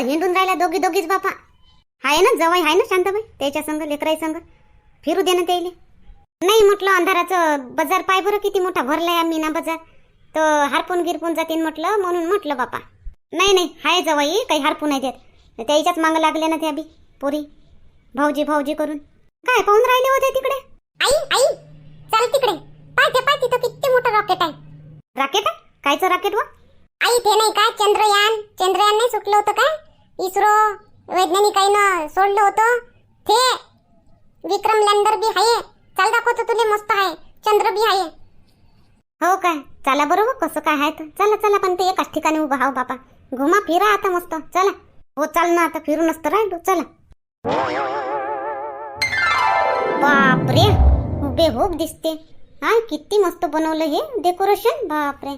राहिल्या दोघी दोघीच बापा. आहे ना जवाई आहे ना शांताबाई? त्याच्या संग लेकराई संग? फिरू दे ना त्याले. नाही म्हटलं अंधाराचं बाजार पाय बरं किती मोठा भरलाय आम्ही ना बाजार. तर हारपून गिरपून जातीन म्हटलं म्हणून म्हटलं बापा. नाही नाही हाय जवाई काही हारपून नाही देत. त्याच्याच मागं लागले ना त्या बी पोरी. भाऊजी भाऊजी करून. काय पाहून राहिले होते तिकडे? आई आई चल तिकडे. पाहते पाहते तो किती मोठं रॉकेट आहे. राकेट कायचं राकेट व? आई ते नाही का चंद्रयान? चंद्रयान नाही सुटलं होतं काय? इस्रो वैज्ञानिकांना सोडलं होतं. ते विक्रम लँडर बी आहे चाल दाखवतो तुले मस्त आहे चंद्र बी आहे हो काय? चला बरोबर कसं काय आहे तर. चला चला पण ते एकाच ठिकाणी उभा हा बापा. घुमा फिरा आता मस्त. चला. हो चाल ना आता फिरून असतं राहिलो. चला. बापरे हुबेहूब दिसते. हा किती मस्त बनवलं हे डेकोरेशन. बापरे.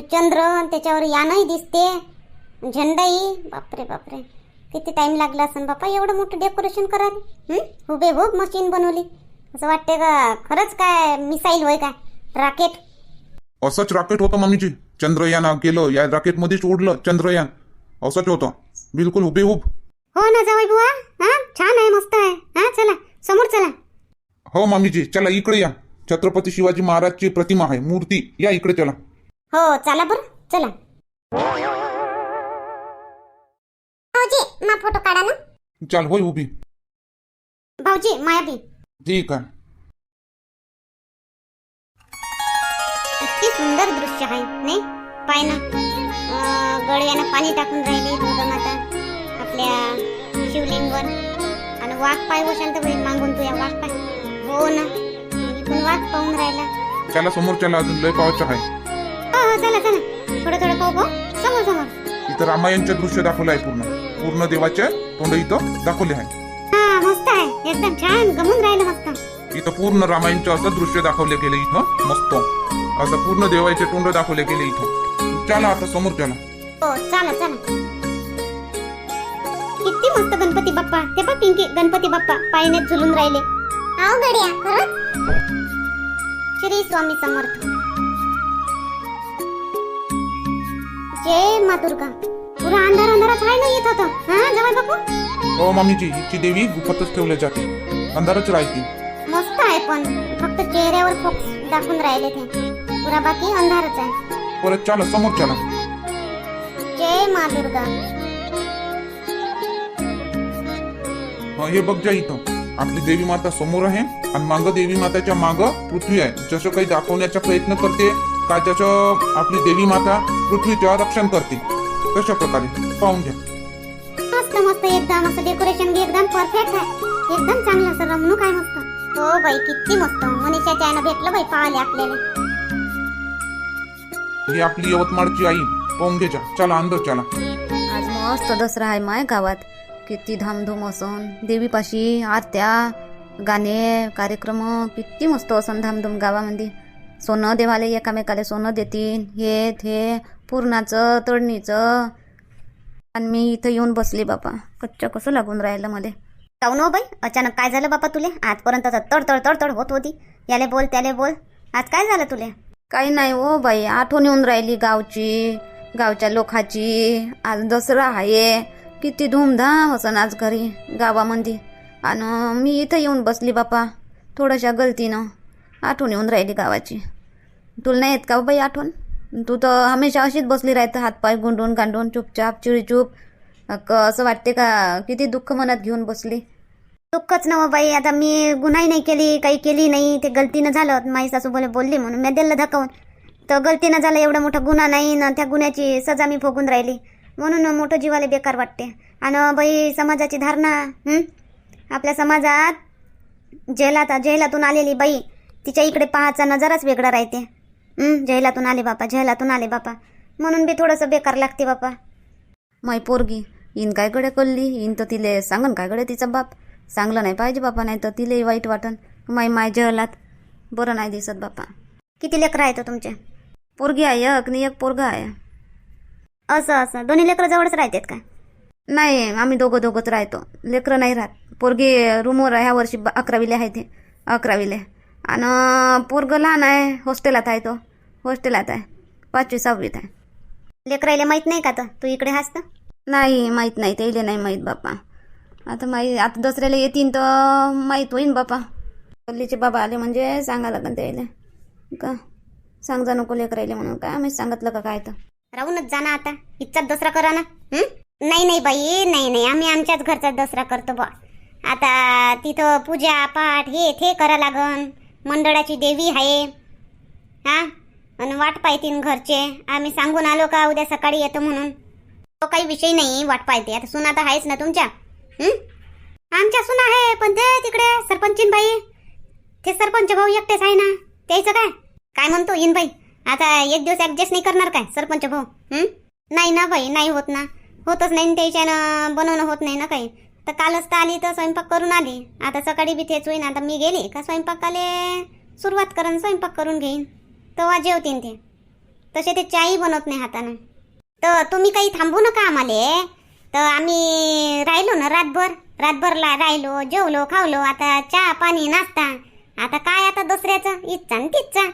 चंद्र त्याच्यावर यानही दिसते. झेंडाही बापरे बापरे. किती टाइम लागला असेल बापा? एवढं मोठं डेकोरेशन करायला? हं? हुबेहूब मशीन बनवली. असं वाटते का? खरंच काय मिसाईल होय काय? राकेट असंच रॉकेट होतं मम्मीजी. चंद्रयान गेलं या रॉकेटमध्येच उडलं चंद्रयान. असंच होतं. बिलकुल हुबेहूब हो ना जावई बुवा. हा? छान आहे मस्त आहे. हा चला. समोर चला. हो मम्मीजी चला इकडे या. छत्रपती शिवाजी महाराजची प्रतिमा आहे मूर्ती. या इकडे चला. हो चला बरं. चला. मा फोटो काढा ना. चाल होय उभी. भाऊजी मायाबी ठीक आहे. सुंदर दृश्य आहे नाही? पाय ना. अं, गडव्यानं पाणी टाकून राहिले दुर्गा माता आपल्या शिवलिंगवर. आणि वाघ पाय व शांत मागून तू या वाघ पाय. हो ना. इकडून वाघ पाहून राहिला. चला समोर चला अजून लय पावायचं आहे. हो हो चला चला. थोडं थोडं पाहू पाहू. समोर समोर. इथं रामायणचं दृश्य दाखवलं आहे पूर्ण. पूर्ण देवाचे तोंड इथं दाखवले आहे. हा मस्त आहे. एकदम छान गमून राहिलं मस्त. इथं पूर्ण रामायणचं असं दृश्य दाखवले गेले इथं मस्त. असं पूर्ण देवाचे तोंड दाखवले गेले इथं. चला आता समोर चला. हो चला चला. किती मस्त गणपती बाप्पा. ते पा पिंकी गणपती बाप्पा पायण्यात झुलून राहिले. आव गड्या खरंच श्री स्वामी समर्थ. जय मा दुर्गा. पुरा अंधार अंधारात आहे ना येत होतं. हा जवळ बापू हो मामीजी हिची देवी गुफातच ठेवल्या जाते. अंधारच राहते. मस्त आहे पण. फक्त चेहऱ्यावर दाखवून राहिले ते. पुरा बाकी अंधारच आहे. परत चला समोर चला. जय मा दुर्गा. हं, हे बघ जा इथं. आपली देवी माता समोर आहे आणि माग देवी माताच्या माग पृथ्वी आहे. जसं काही दाखवण्याचा प्रयत्न करते का जसं आपली देवी माता पृथ्वीचं रक्षण करते. तशा प्रकारे? पाहून घ्या. मस्त मस्त एकदम असं डेकोरेशन बी एकदम परफेक्ट आहे. एकदम चांगलं असं रमणूक आहे मस्त. हो बाई किती मस्त. मनीषाच्या आईनं भेटलं बाई पाहिले आपल्याला. ही आपली यवतमाळची आई. पाहून घे जा चला अंदर चला. आज मस्त दसरा आहे माय गावात. किती धामधूम असन. देवीपाशी आरत्या गाणे कार्यक्रम. किती मस्त असन धामधूम गावामध्ये. सोनं देवाले एकामेकाला सोनं देतीन. हे ते. पुरणाचं तळणीचं. आणि मी इथं येऊन बसली बापा. कच्चं कसं लागून राहिलं मला. जाऊ हो बाई अचानक काय झालं बापा तुले? आजपर्यंत तर तडतड तडतड होत होती. याले बोल त्याले बोल. आज काय झालं तुले? काही नाही हो बाई आठवण येऊन राहिली गावची गावच्या लोकाची. आज दसरा आहे. किती धूमधाम असन आज घरी गावामध्ये आणि मी इथं येऊन बसली बापा थोड्याशा गलतीनं. आठवण येऊन राहिली गावाची. तुला नाही येत का हो बाई आठवण? तू तर हमेशा अशीच बसली राहतं हातपाय गुंडून गांडून चुपचाप चिडीचूप. क- असं वाटते का? किती दुःख मनात घेऊन बसली. दुःखच नव बाई आता मी गुन्हाही नाही केली काही केली नाही. ते गलतीनं झालं. माई सासू बोले बोलली म्हणून मी दिलं धकावून तर गलतीनं झालं एवढा मोठा गुन्हा नाही ना त्या गुन्ह्याची सजा मी भोगून राहिली. म्हणून मोठं जीवाला बेकार वाटते. आणि बाई समाजाची धारणा आपल्या समाजात जेलात जेलातून आलेली बाई तिच्या इकडे पाहायचा नजाराच वेगळा राहते. जेलातून आले बापा जेलातून आले बापा. म्हणून बी थोडंसं बेकार लागते बापा. माय पोरगी इन काय गड्या कल्ली इन तर तिले सांगन काय गड्या तिचा बाप? चांगलं नाही पाहिजे बापा नाही तर तिले वाईट वाटन. माय माय जहलात बरं नाही दिसत बापा. किती लेकरं आहेत हो तुमचे? पोरगी आहे एक आणि एक पोरगा आहे. असं असं. दोन्ही लेकरं जवळच राहतात का? नाही आम्ही दोघं दोघंच राहतो. लेकरं नाही राहत. पोरगी रूमवर ह्या वर्षी अकरावीला आहे ते. अकरावीला. आणि पोरगं लहान आहे हॉस्टेलात आहे तो. हॉस्टेलात आहे. पाचवी सहावीत आहे. लेकरायला माहीत नाही का तर तू इकडे हास तर? नाही माहीत नाही. त्याला नाही माहीत बापा आता माहीत आता दसऱ्याला येतीन तर माहीत होईन बापा गल्लीचे बाबा आले म्हणजे सांगा लागन त्याला का? सांग जा नको लेकरायले म्हणून. काय आम्ही सांगितलं का काय तर? राहूनच जा ना आता. इच्छात दसरा करा ना? नाही नाही बाई नाही नाही. आम्ही आमच्याच घरचा दसरा करतो बा आता तिथं पूजा पाठ हे ते करा लागन. मंडळाची देवी आहे. हा? आणि वाट पाहतीन घरचे. आम्ही सांगून आलो का उद्या सकाळी येतो म्हणून? तो काही विषय नाही वाट पाहते. आता सुना तर आहेच ना तुमच्या? आमच्या सुना आहे पण ते तिकडे सरपंचीन बाई ते सरपंच भाऊ एकटेच आहे ना? त्याचं काय? काय म्हणतो येईन बाई आता एक दिवस ऍडजस्ट नाही करणार काय सरपंच भाऊ? नाही ना बाई नाही होत ना. होतच नाही त्याच्यानं बनवणं होत नाही ना काही. तर कालच तर आली तर स्वयंपाक करून आली. आता सकाळी बी तेच होईन आता मी गेली का स्वयंपाकाले सुरुवात करून स्वयंपाक करून घेईन. तेव्हा जेवतीन ते. तसे ते चायही बनवत नाही हातानं. तर तुम्ही काही थांबू नका आम्हाला. तर आम्ही राहिलो ना रातभर. रातभरला राहिलो जेवलो खावलो आता चहा पाणी नाश्ता. आता काय आता दुसऱ्याचं? इच्छा आणि तिच्छा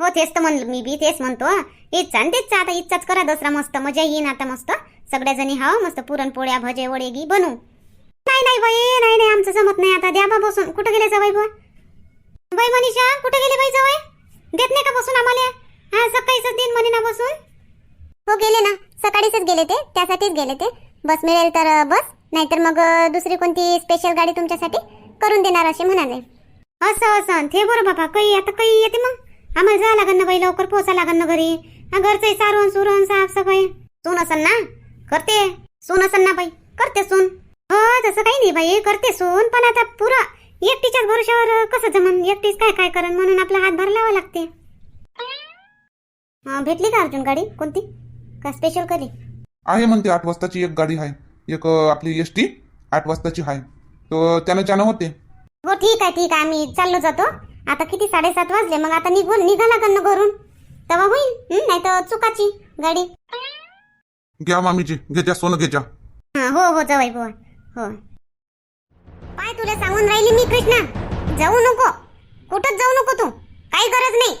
हो? तेच तर म्हणलं मी बी तेच म्हणतो इच्छा आणि तिच्छा आता इच्छाच करा दसरा मस्त. मजा येईन आता मस्त. सगळ्या जणी मस्त पुरणपोळ्या भजे वडे गी बनवू. नाही नाही बाई नाही नाही आमचं जमत नाही आता. द्या बा बसून. कुठं गेले जवाई बुवा? बाई मनीषा कुठे गेले बाई जवळ देत नाही का बसून आम्हाला? हा सकाळीच दिन म्हणे ना बसून. हो गेले ना. सकाळीच गेले ते. त्यासाठीच गेले ते. बस मिळेल तर बस. नाहीतर मग दुसरी कोणती स्पेशल गाडी तुमच्यासाठी करून देणार असे म्हणाले. असं असं. ते बरं बाबा काही आता काही येते मग. आम्हाला जावं लागन ना बाई लवकर पोचा लागन ना घरी. हा सारून सारवण साफ साफसफाई. सून असन ना? करते. सून असन ना बाई. करते सून. हो तसं काही नाही बाई करते सून पण आता पुरं एकटीच्याच भरोशावर कसं जमन? एकटीच काय काय करन म्हणून आपला हातभार लावा लागते. अं, भेटली का अर्जुन गाडी? कोणती? का स्पेशल कधी? आहे म्हणते आठ वाजताची एक गाडी आहे. एक अं, आपली एस टी आठ वाजताची आहे. तर त्यानं जाणं होते. हो ठीक आहे ठीक आहे. आम्ही चाललो जातो. आता किती? साडेसात वाजले. मग आता निघून निघा लागन ना घरून. तेव्हा होईल. नाही तर चुकाची गाडी. घ्या मामीची घ्याच्या सोनं घ्याच्या हा, हो हो जवाई बुवा हो. पाय तुला सांगून राहिली मी कृष्णा. जाऊ नको. कुठंच जाऊ नको तू. काही गरज नाही.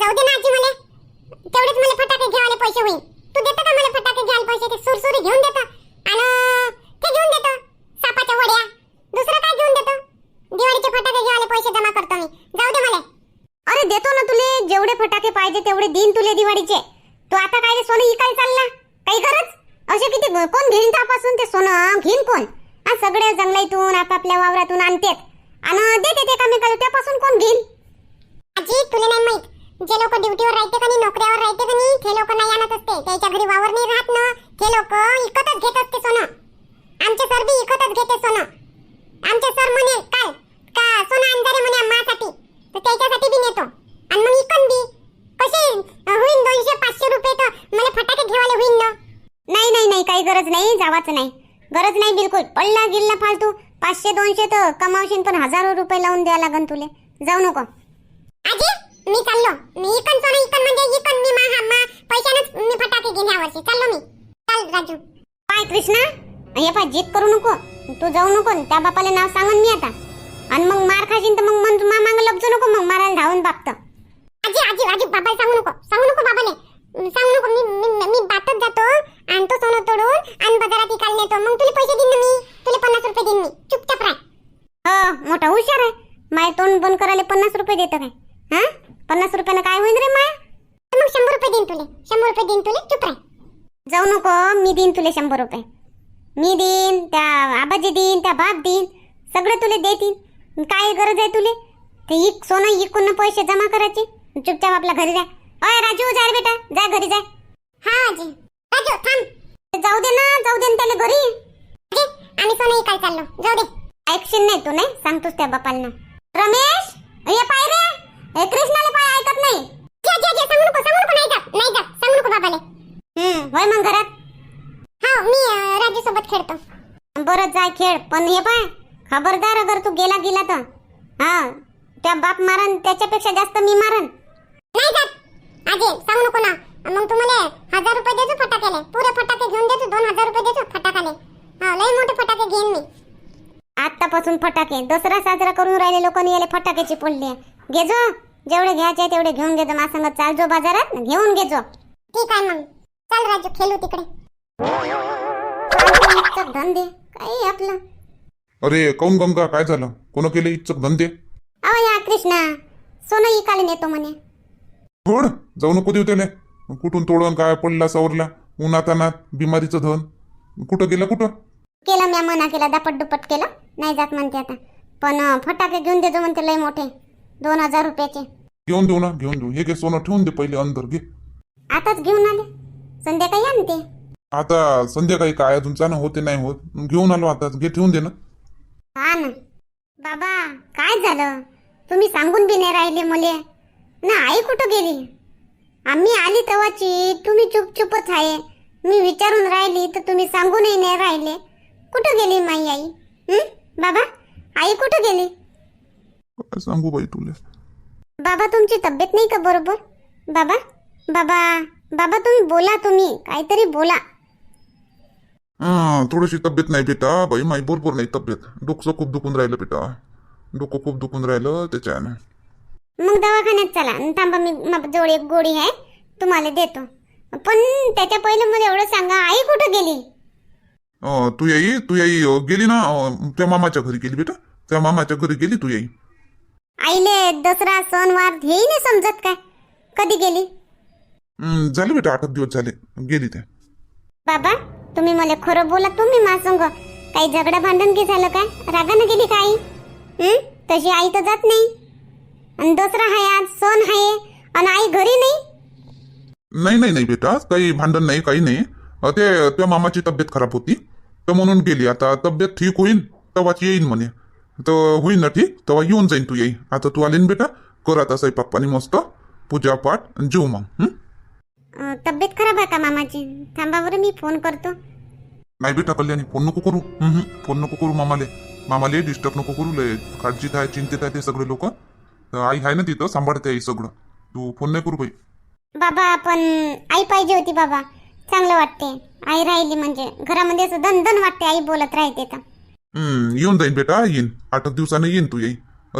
जाऊ दे ना आजी मला. तेवढेच मला फटाके घ्यायला पैसे होईल. तू देता का मला फटाके घ्यायला पैसे? ते सुरसुरी घेऊन देता. आणि ते घेऊन देतो. सापाच्या वड्या. दुसरं काय घेऊन देतो? दिवाळीचे फटाके घ्यायला पैसे जमा करतो मी. जाऊ दे मला. अरे देतो ना तुले. जेवढे फटाके पाहिजे तेवढे दिन तुले दिवाळीचे. तू आता काय सोनं इकायला चालला? काही गरज? असे किती कोण घेईन त्यापासून ते सोनं? घेईन कोण? आज सगळे जंगलातून आपापल्या वावरातून आणतेत. आणि देते ते कामे त्यापासून कोण घेईन? आजी तुला नाही माहीत. जे लोक ड्युटीवर राहते का नाही नोकऱ्यावर राहते का नाही ते लोक नाही आणत असते. त्याच्या घरी वावर नाही राहत ना ते लोक इकतच घेत असते सोनं. आमचे सर बी इकतच घेते सोनं. आमचे सर म्हणे काल का सोनं अंधारे म्हणे आम्हासाठी तर त्याच्यासाठी बी नेतो आणि मग इकन बी कसे होईन दोनशे पाचशे रुपये तर मला फटाके घेवायला होईन ना नाही नाही नाही काही जावाचं नाही. गरज नाही बिलकुल. पडला गिल्ला फालतू. पाचशे दोनशे तर कमावशील पण हजारो रुपये लावून द्या लागन तुले. जाऊ नको. आजी मी चाललो. मी इकन सोनं इकन म्हणजे इकन. मी मा मा पैशानच मी फटाके घेईन ह्या वर्षी. चाललो मी. चाल राजू. पाय कृष्णा. हे पाय जिद करू नको. तू जाऊ नको. त्या बापाला नाव सांगन मी आता. आणि मग मार खाशील तर मग मन मा मागं लपजू नको. मग मारायला धावून बापत आजी आजी आजी बाबाला सांगू नको. सांगू नको बाबाले अं, सांगू नको मी मी मी बातच जातो आणतो सोनं तोडून आणि बाजारात इकाल नेतो. मग तुला पैसे देईन ना मी? तुला पन्नास रुपये देईन मी. चुपचाप राह. हो मोठा हुशार आहे. माय तोंड बंद करायला पन्नास रुपये देतो काय? हा? पन्नास रुपयानं काय होईल रे माय? मग शंभर रुपये देईन तुले. शंभर रुपये देईन तुले. चुप राह. जाऊ नको मी देईन तुले शंभर रुपये. मी देईन त्या आबाजी देईन त्या बाप देईन. सगळे तुले देतील. काय गरज आहे तुले? ते इक सोनं इकून पैसे जमा करायचे? चुपचाप आपल्या घरी जाय अय राजू जा रे बेटा. जा घरी जाय. हा आजी. राजू थांब. जाऊ दे ना जाऊ दे ना त्याला घरी. आजी, आम्ही सोनं इकायला चाललो. जाऊ दे. ऐकशील नाही तू नाही? सांगतोस त्या बापाला रमेश हे पाय रे. हे कृष्णाला पाय ऐकत नाही. जी, जी, जी, सांगू नको सांगू नको नाही जात नाही जात सांगू नको बाबाले. हम्म होय मग घरात? हा मी अं, राजू सोबत खेळतो. बरं जाय खेळ. पण हे पाय. खबरदार अगर तू गेला गेला तर. हा त्या बाप मारन त्याच्यापेक्षा जास्त मी मारन. आजी सांगू नको ना. मग तुम्हाला हजार रुपये देतो फटाक्याले. पुरे फटाके घेऊन देतो दोन हजार रुपये देतो फटाकाले हा लय मोठे फटाके घेईन मी. आतापासून फटाके. दसरा साजरा करून राहिले लोकांनी याले फटाक्याची पडली आहे घे जो जेवढे घ्यायचे तेवढे घेऊन घे जो माझ्या संग चाल जो बाजारात घेऊन घे जो ठीक आहे मग. चल राजू खेळू तिकडे. इच्छक धंदे? काही आपलं. अरे काऊन गंगा काय झालं? कोण केले इच्छक धंदे? अहो या कृष्णा. सोनं इकाले नेतो म्हणे. थोड जाऊ नको देऊ त्याले. कुठून तोडून काय पडला सवरला? उन्हात अनात बिमारीचं धन. कुठं गेला कुठं? केलं म्या मना केला दापट दुपट केलं. नाही जात म्हणते आता. पण फटाके घेऊन देतो म्हणते लय मोठे. दोन हजार रुपयाचे. घेऊन देऊ ना घेऊन देऊ. हे घे सोनं ठेवून दे पहिले अंदर घे. आताच घेऊन आले. संध्याकाळी आणते. आता संध्याकाळी काय अजून चाणं होते नाही होत. घेऊन आलो आता घे ठेवून दे ना. हा ना. बाबा काय झालं? तुम्ही सांगून बी नाही राहिले मुले. ना आई कुठं गेली? आम्ही आली तेव्हाची तुम्ही चुपचुपच आहे. मी विचारून राहिली तर तुम्ही सांगूनही नाही राहिले. कुठं गेली माई आई? हं? बाबा आई कुठं गेली? काय सांगू बाई तुले? बाबा तुमची तब्येत नाही का बरोबर? बाबा बाबा बाबा तुम्ही बोला तुम्ही. काहीतरी बोला. हा थोडीशी तब्येत नाही बेटा. बाई माई बरोबर नाही तब्येत. डोकं खूप दुखून राहिलं बेटा. डोकं खूप दुखून राहिलं त्याच्यानं. मग दवाखान्यात चला. न थांबा मी माझ्याजवळ एक गोळी आहे. तुम्हाला देतो. पण त्याच्या पहिले मला एवढं सांगा आई कुठं गेली? अं, तू याई तू याई अं, गेली ना? अं, त्या मामाच्या घरी गेली बेटा. त्या मामाच्या घरी गेली तू याई. आईले दसरा सणवार हेही नाही समजत काय? कधी गेली? झाले बेटा आठ दिवस झाले. गेली त्या. बाबा तुम्ही मला खरं बोला तुम्ही माझसंग काही झगडा भांडण की झालं काय? रागानं गेली का आई? हं? तशी आई तर जात नाही. आणि दसरा आहे आज सण आहे आणि आई घरी नाही? नाही नाही नाही बेटा काही भांडण नाही काही नाही. अं, ते त्या मामाची तब्येत खराब होती. तर म्हणून गेली. आता तब्येत ठीक होईल तेव्हाच येईन म्हणे. तर होईल ना ठीक? तेव्हा येऊन जाईन तू येई. आता तू आली ना बेटा. कर आता स्वयंपाक पाणी मस्त. पूजा पाठ आणि जेव मग हं? अं, तब्येत खराब आहे का मामाची? थांबा बरं मी फोन करतो. नाही बेटा कल्याणी फोन नको करू. हं, हं. फोन नको करू मामाले. मामाले डिस्टर्ब नको करू लय. काळजीत आहे चिंतेत आहे ते सगळे लोक. आई आहे ना तिथं सांभाळते आई सगळं. तू फोन नाही करू बाई. बाबा पण आई पाहिजे होती बाबा. चांगलं वाटते. आई राहिली म्हणजे. घरामध्ये असं दन वाटते आई बोलत राहते तर. हं, येऊन जाईन बेटा येईन. आठ एक दिवसानं येईन तू येई.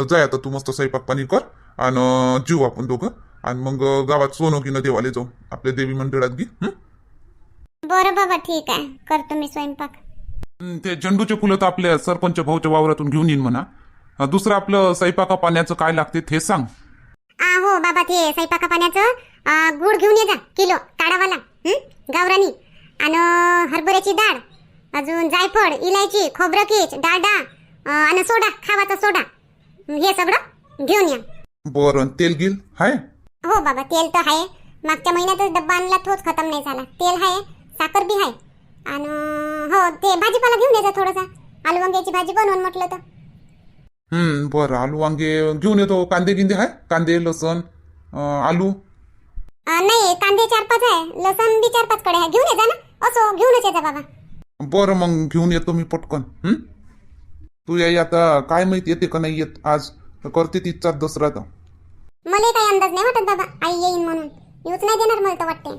जाय आता तू मस्त स्वयंपाक पाणी कर आणि जीव आपण दोघं. आणि मग गावात सोनं की न देवाले जाऊ. आपल्या देवी मंदिरात घे? बरं बाबा ठीक आहे. करतो मी स्वयंपाक. ते झेंडूचे फुलं तर आपल्या सरपंच भाऊच्या वावरातून घेऊन येईन म्हणा. अं, दुसरं आपलं स्वयंपाका पाण्याचं काय लागते ते सांग. आ हो बाबा ते स्वयंपाका पाण्याचं आ, गुळ घेऊन ये जा किलो काढावाला हं? गावरानी. आणि हरभऱ्याची डाळ अजून जायफळ इलायची खोबरं कीच डाळडा आणि सोडा खावाचा सोडा. हे सगळं घेऊन या. बरं तेल गिल हाय? हो बाबा तेल तर आहे मागच्या महिन्यातच डब्बा आणला तोच खतम नाही झाला. तेल आहे साखर बी आहे आणि हो ते भाजीपाला घेऊन यायचा थोडासा. आलू वांग्याची भाजी बनवून म्हटलं तर. हं, बरं आलू वांगे घेऊन येतो कांदे गिंदे आहे कांदे लसण अं, आलू अ, नाही कांदे चार पाच आहे लसण बी चार पाच कडे आहे घेऊन ये जा ना असो घेऊनच येजा बाबा बरं मग घेऊन येतो मी पटकन हं? तू याई आता काय माहीत येते का नाही येत आज करते तिथचा दसरा तर मला काही अंदाज नाही वाटत बाबा आई येईन म्हणून येऊच नाही देणार मला तर वाटते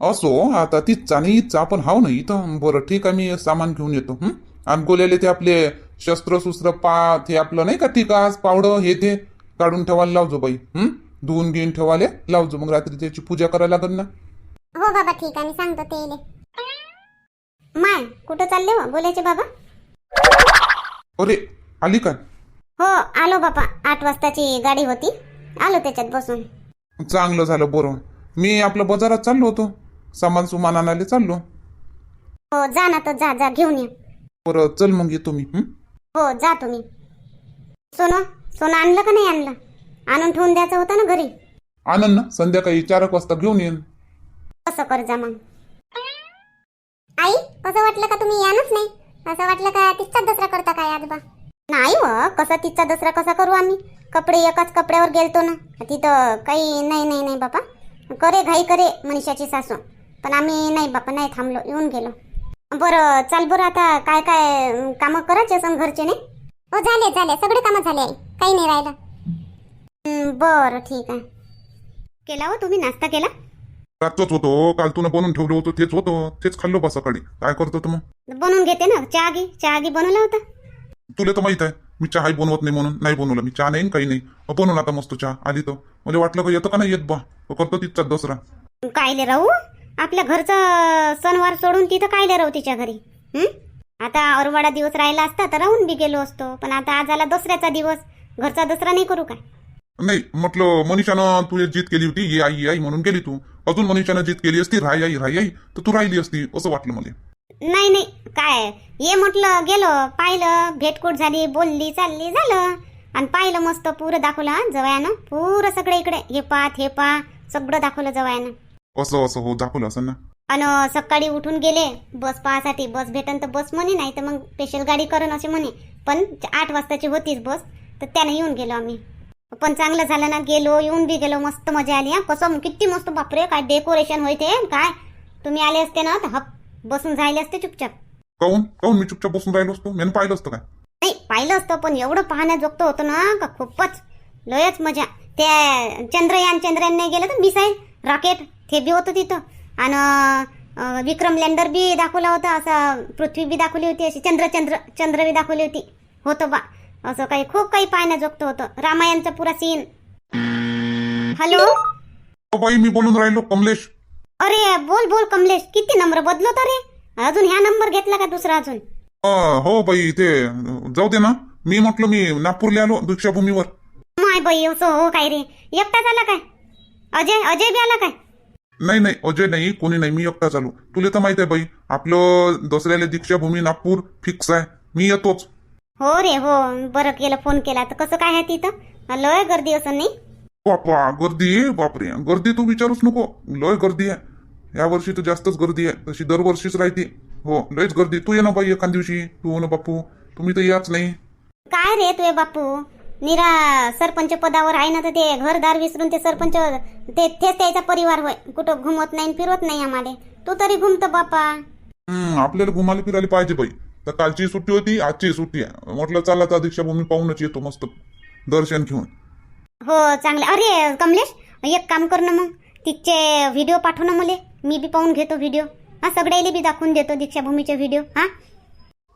असो आता तीच आणि ईदचा आपण हाव नाही इथं बरं ठीक आहे मी सामान घेऊन येतो हं? आणि गोल्याले ते आपले शस्त्र सुस्त्र पा ते आपलं नाही का टिकास पावडं हे ते काढून ठेवायला लावजो बाई. हं? धुवून घेऊन ठेवाले लावजो. मग रात्री त्याची पूजा करायला लागेल ना. हो बाबा ठीक आहे. मी सांगतो ते येले माय कुठं चालले हो? बोलायचे बाबा. अरे आली का? हो आलो बाबा. आठ वाजताची गाडी होती. आलो त्याच्यात बसून. चांगलं झालं बरं. मी आपल्या बाजारात चाललो होतो. सामान सुमान आणायला चाललो. हो जा ना तर जा जा घेऊन ये. बरं चल मग येतो मी. हं? हो जा तुम्ही. सोनं सोनं आणलं का नाही आणलं? आणून ठेवून द्यायचं होतं ना घरी. आनंद ना संध्याकाळी चार एक वाजता घेऊन येईन. कसं कर जा मग. आई असं वाटलं का तुम्ही यानच नाही? असं वाटलं का तिचा दसरा करता काय आज बा नाही व कसा तिचा दसरा कसा करू आम्ही? कपडे एकाच कपड्यावर गेलतो ना. तिथं काही नाही नाही नाही बापा. करे घाई करे मनीषाची सासू. पण आम्ही नाही बापा नाही थांबलो येऊन गेलो. बरं चाल बरं आता काय काय कामं करायचे असं घरचे नाही? हो झाले झाले. सगळे कामं झाले आई. काही नाही राहिलं. हं, बरं ठीक आहे. केला हो तुम्ही? नाश्ता केला? रातच होतो काल तुला बनवून ठेवलं होतं तेच होतं. तेच खाल्लो बा सकाळी. काय करतो तू मग? बनवून घेते ना. चहा घे. चहा घे. बनवला होता? तुला तर माहीत आहे. मी चहाही बनवत नाही म्हणून. नाही बनवलं. मी चहा नाही काही नाही. अ, बनवून आता मस्त चहा. आली तर. मला वाटलं का येतं का नाही येत बा. करतो तिथचा दसरा. कायले राहू? आपल्या घरचं सणवार सोडून तिथं कायले राहू तिच्या घरी? आता औरवाडा दिवस राहिला असता तर राहून बी गेलो असतो. पण आता आज आला दसऱ्याचा दिवस. घरचा दसरा नाही करू काय? नाही म्हटलं मनीषानं तू जीत केली होती ये आई आई म्हणून गेली तू. अजून मनीषानं जीत केली असती राय आई राय आई तर तू राहिली असती असं वाटलं मला. नाही नाही. काय? ये म्हटलं गेलो पाहिलं भेटकूट झाली बोलली चालली झालं. आणि पाहिलं मस्त पुरं दाखवलं जवयानं. पुरं सगळं इकडे. हे पा हे पा सगळं दाखवलं जवयानं. असं असं हो दाखवलं असं ना. आणि सकाळी उठून गेले बस पाहासाठी बस भेटन तर बस म्हणे नाही तर मग स्पेशल गाडी करण असे म्हणे. पण आठ वाजताची होतीच बस तर त्याने येऊन गेलो आम्ही. पण चांगलं झालं ना गेलो येऊन बी गेलो मस्त मजा आली हा. कसं किती मस्त बापरे काय डेकोरेशन होते काय? तुम्ही आले असते ना तर हप बसून राहिले असते चुपचाप. काऊन काऊन मी चुपचाप बसून राहिलो असतो? मी पाहिलं असतं काय? नाही पाहिलं असतं पण एवढं पाहण्याजोगतं होतं ना का खूपच. लयच मजा. त्या चंद्रयान चंद्रयान नाही गेलं तर मिसाईल रॉकेट. ते बी होतं तिथं. आणि विक्रम लँडर बी दाखवला होता असं पृथ्वी बी दाखवली होती अशी चंद्र चंद्र चंद्र बी दाखवली होती. होतं बा. असं काही खूप काही पाहण्याजोगतं होतं. रामायणचा पुरा सीन हॅलो बाई मी बोलून राहिलो कमलेश. अरे बोल बोल कमलेश. किती नंबर बदलत रे अजून ह्या नंबर घेतला का दुसरा अजून? हो बाई ते जाऊ दे ना. मी म्हटलं मी नागपूरला आलो दीक्षाभूमीवर माय बाई असं हो काय रे. एकटाच आला काय? अजय अजय बी आला काय? नाही नाही अजय नाही कोणी नाही मी एकटा चालू तुला तर माहीत आहे बाई आपलं दसऱ्याला दीक्षाभूमी नागपूर फिक्स आहे. मी येतोच. हो रे हो. बरं केलं फोन केला. तर कसं काय आहे तिथं? लय गर्दी असं नाही? बापा गर्दी आहे? बापरे गर्दी तू विचारूच नको. लय गर्दी आहे. या वर्षी तर जास्तच गर्दी आहे. तशी दरवर्षीच राहते. हो लयच गर्दी. तू ये ना बाई एखाद दिवशी. तू हो ना बापू. तुम्ही तर याच नाही. काय रे तुझे बापू? निरा सरपंच पदावर आहे ना तर ते घरदार विसरून ते सरपंच ते तेच त्याचा परिवार होय. कुठं घुमत नाही फिरवत नाही आम्हाला. तू तरी घुमतो बापा. हम्म आपल्याला घुमायला फिरायला पाहिजे बाई. तर कालची सुट्टी होती आजची सुट्टी आहे. म्हटलं चला आता दीक्षाभूमी पाहूनच येतो मस्त दर्शन घेऊन. हो चांगलं. अरे कमलेश एक काम कर ना मग. तिचे व्हिडिओ पाठव ना मला. मी बी पाहून घेतो व्हिडिओ हा सगळ्याला बी दाखवून देतो दीक्षाभूमीचे व्हिडिओ हा?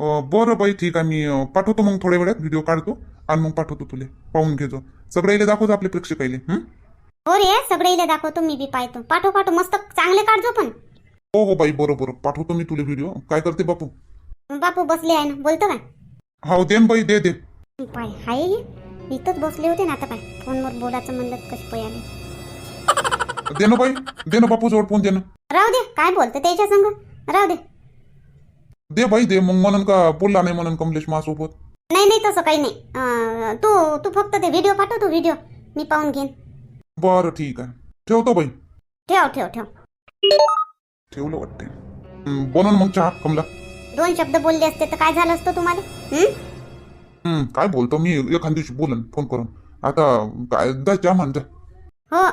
अं, बरं बाई ठीक आहे. मी अं, पाठवतो मग थोड्या वेळात. व्हिडिओ काढतो. आणि मग पाठवतो तुले. पाहून घेतो सगळ्याला दाखवतो आपले प्रेक्षकाले हं? हो रे सगळेले दाखवतो मी बी पाहतो. पाठव पाठव. मस्त चांगले काढतो पण. हो हो बाई बरं बरं. पाठवतो मी तुले व्हिडिओ काय करते बापू? बापू बसले आहे ना. बोलतो काय हो दे न बाई दे दे. पाय हाय हे? इथंच बसले होते ना आता काय फोनवर बोलायचं म्हणलं तर आले दे ना बाई. दे ना बापू जवळ फोन दे ना. राहू दे. काय बोलते त्याच्या संग? राहू दे. दे बाई दे. मग म्हणून का बोलला नाही म्हणून कमलेश माझ्यासोबत नाही नाही तसं काही नाही. अं, तू तू फक्त ते व्हिडिओ पाठव तू व्हिडिओ मी पाहून घेईन. बरं ठीक आहे. ठेवतो बाई. ठेव ठेव ठेव. ठेवलं वाटते हं, बनवून मग चहा कमला. दोन शब्द बोलले असते तर काय झालं असतं तुम्हाला? हं? हं, काय बोलतो मी? एखाद दिवशी बोलन फोन करून. आता काय जा चहा जा हो.